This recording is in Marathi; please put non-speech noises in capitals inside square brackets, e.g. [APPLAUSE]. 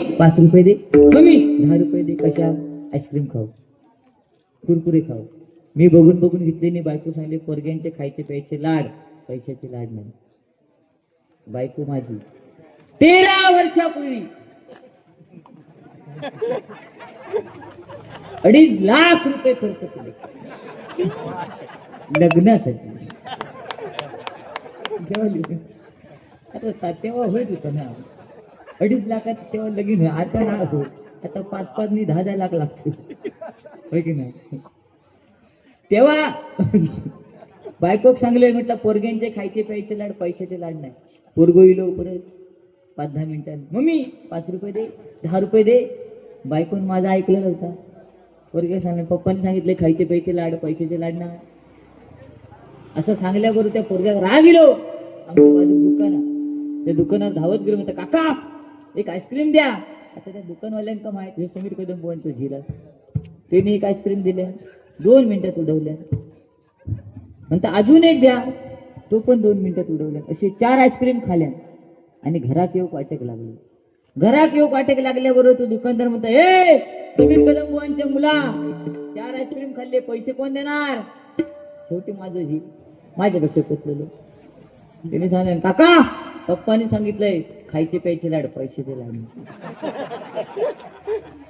पाच रुपये दे. कमी. दहा रुपये दे. कशा? आईस्क्रीम खाऊ. कुरकुरे खाऊ. मी बघून बघून घेतले नाही बायको सांगले पोरग्यांचे खायचे प्यायचे लाड. पैशाचे लाड नाही. बायको माझी. तेरा वर्षापूर्वी. अडीच लाख रुपये खर्च केले. लग्नासाठी. तेव्हा आता तेव्हा होत होतं ना अडीच लाखात तेव्हा लगीन आता ना हो. आता पाच पाच नि दहा दहा लाख लागतो होय की नाही? तेव्हा बायकोक सांगले म्हटलं पोरग्यांचे खायचे प्यायचे लाड पैशाचे लाड नाही. पोरगो इलो परत. पाच दहा मिनिटांनी मम्मी पाच रुपये दे दहा रुपये दे. बायकोन माझा ऐकलं नव्हता. पोरगे सांगले पप्पाने सांगितले खायचे प्यायचे लाड पैशाचे लाड नाही. असं सांगल्याबरोबर त्या पोरग्यावर राग गेलो आमच्या बाजू दुकान त्या दुकानावर धावत गेलो म्हणतात काका एक आईस्क्रीम द्या. आता त्या दुकानवाल्यांका माहीत? हे समीर कदम बुवांचं झील त्यांनी एक आईस्क्रीम दिल्या. दोन मिनिटात उडवल्या. नंतर अजून एक द्या. तो पण दोन मिनिटात उडवल्या. असे चार आईस्क्रीम खाल्या. आणि घरात येऊ वाटेक लागले. घरात येऊ वाटेक लागल्याबरोबर तो दुकानदार म्हणता हे समीर कदम बुवांच्या मुला चार आईस्क्रीम खाल्ले पैसे कोण देणार? शेवटी माझं झी माझ्यापेक्षा पोचलेलं त्याने सांगितलं काका पप्पाने सांगितलंय खायचे प्यायचे लाड पैशाचे लाड. [LAUGHS]